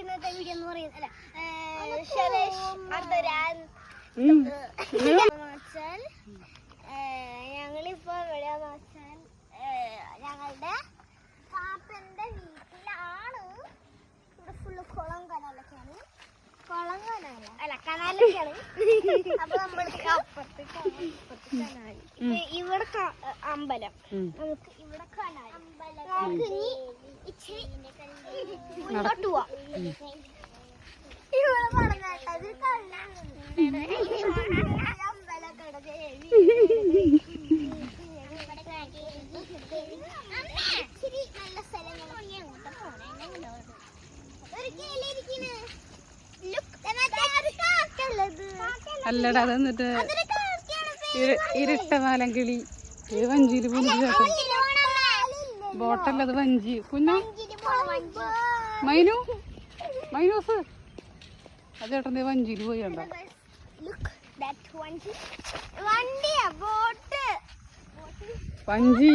ഇന്നത്തെ വീഡിയോ എന്ന് പറയുന്നത് അല്ല ശരേഷ് അർദ്ധരാൻ. വെച്ചാൽ ഞങ്ങളിപ്പോ എവിടെയാന്ന് വെച്ചാൽ ഞങ്ങളുടെ പാപ്പന്റെ വീട്ടിലാണ്. ഇവിടെ ഫുള്ള് കുളം കനാലൊക്കെയാണ്. കുളം കനാല. അല്ല കനാലൊക്കെയാണ്. അപ്പൊ നമ്മൾക്ക് അപ്പുറത്ത് കനാല്, ഇവിടെ അമ്പലം. നമുക്ക് ഇവിടെ കനാല്. നമുക്ക് ഇനി അല്ലടാ അതെന്നിട്ട് ഇര- ഇരട്ട കിളി ഇത് കേട്ടോ ബോട്ടല്ല അത് വഞ്ചി. കുഞ്ഞു. മൈനു. മൈനൂസ്. അത് ചേട്ടൻ ദേ വഞ്ചിയിൽ പോയി കണ്ട. വഞ്ചി.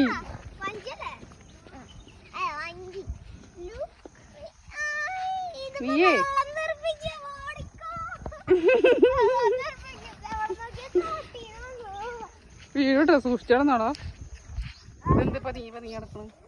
നീയേ വെള്ളം തെറിപ്പിച്ച് എന്ത് വെള്ളം തെറിപ്പിച്ച് അവിടെ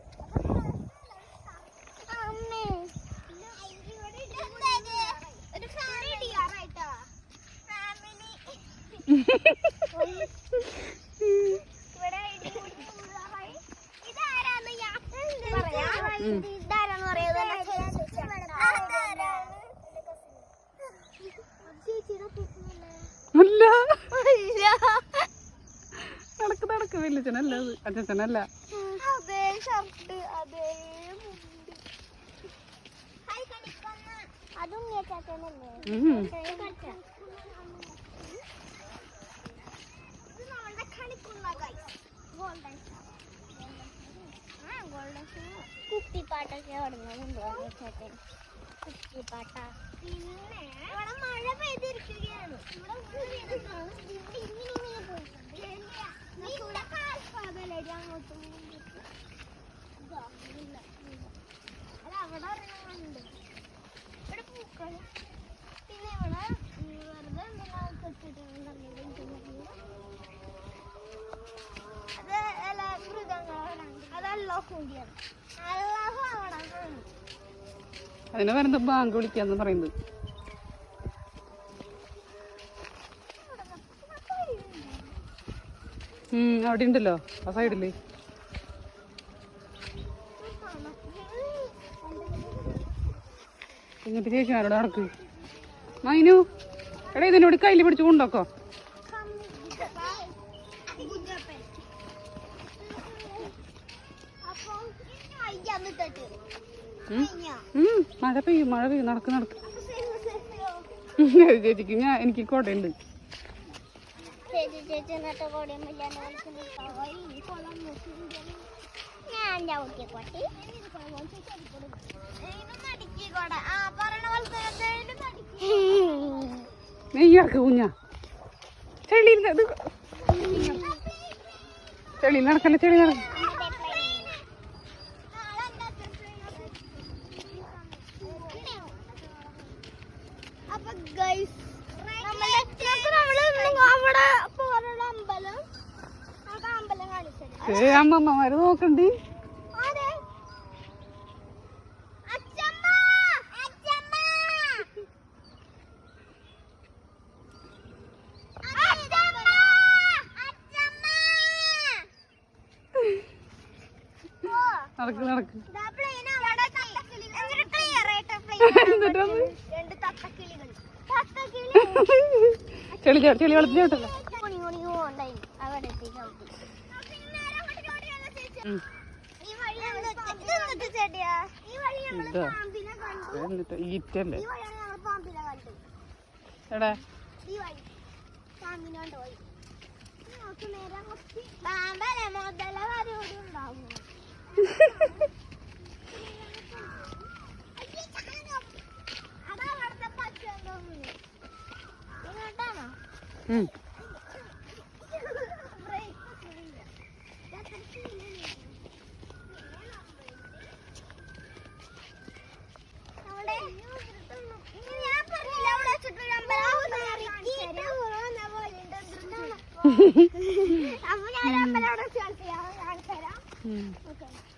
അല്ല നടക്ക് നടക്ക് വലിയച്ഛനല്ല അത്. അച്ഛനല്ല. അതേ ഷർട്ട് അതേ. അതും അവിടെ കൊണ്ടുപോകാൻ ചേട്ടൻ പിന്നെ ഇവിടെ മഴ പെയ്തിരിക്കുകയാണ്. ഇവിടെ അങ്ങോട്ടും അവിടെ ഒരെണ്ണമുണ്ട്. ഇവിടെ പൂക്കൾ. പിന്നെ ഇവിടെ വെറുതെ എന്തെല്ലാം കെട്ടിട്ടുണ്ടെങ്കിൽ അത് അതിനെ വരുന്നത് ബാങ്ക് വിളിക്കാന്ന് പറയുന്നത്. അവിടെ ഉണ്ടല്ലോ ആ സൈഡിൽ. എന്നിട്ട് ചേച്ചിമാരോട് നടക്ക്. മൈനു എടാ ഇതിനോട് കയ്യിൽ പിടിച്ച് കൊണ്ടോക്കോ. മഴ പെയ്യും മഴ പെയ്യും. നടക്ക് നടക്ക്. ചേച്ചിക്ക് ഞാൻ എനിക്ക് കോടയുണ്ട്. നെയ്യാക്ക് കുഞ്ഞ ചെളിയിൽ ചെളിയിൽ നടക്കല്ലേ ചെളി നടക്ക. ഗൈസ് നമ്മൾ അവിടെ പോലുള്ള അമ്പലം. അമ്പലം കാണിച്ചത്. ഏ അമ്മമ്മമാര് നോക്കണ്ടി. നടക്ക് നടക്ക്. ദാ ചെളി ചെളി വെള്ളത്തിൽ ചോട്ടല്ലോ കുണി കുണി പാമ്പല അവിടെ എത്തി അപ്പൊ ഞാൻ അമ്പലം അവിടെ കാണിച്ചു തരാം കാണിച്ചു തരാം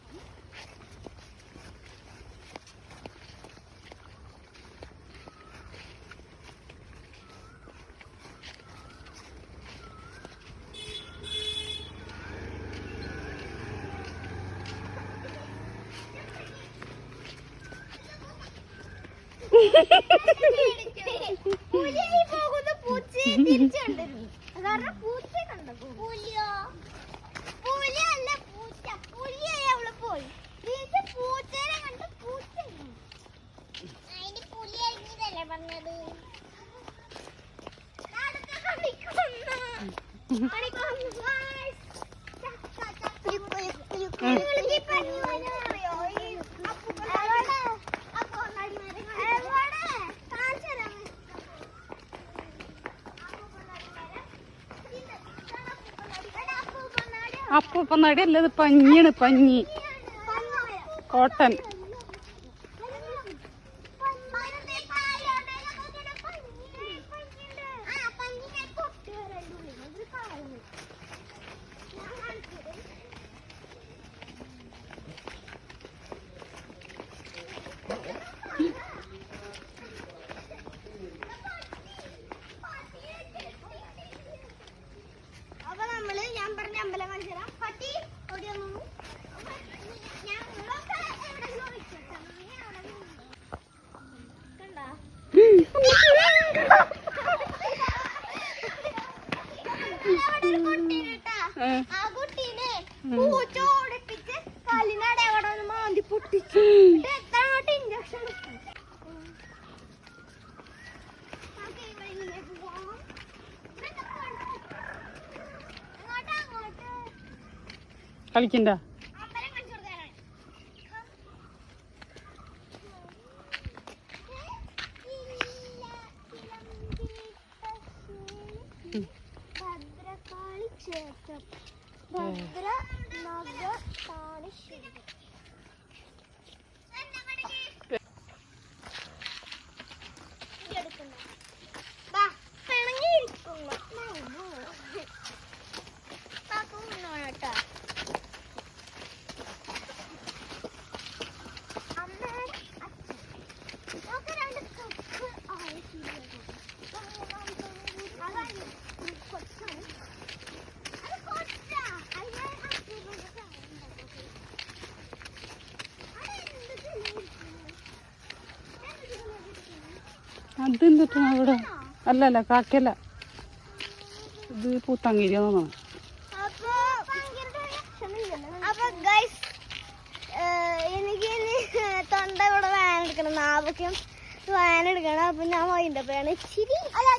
പോകുന്ന പൂച്ചയെ തിരിച്ചു കണ്ടിരുന്നു കറുപ്പനാടി അല്ലത് പഞ്ഞിയാണ് പഞ്ഞി. കോട്ടൺ. കളിക്കണ്ട. ഭദ്രകാളി ക്ഷേത്രം. ഭദ്ര നഗ താളി ക്ഷേത്രം ഇത് എന്തിട്ടാ അവിടെ അല്ല അല്ല കാക്കല്ല ഇത് പൂത്താങ്കീരിയാന്നാണ് എനിക്ക് തൊണ്ട ഇവിടെ വാനെടുക്കണം. നാവൊക്കെ വാനെടുക്കണം. അപ്പൊ ഞാൻ വൈകിട്ടപ്പോഴാണ് ഇച്ചിരി അല്ല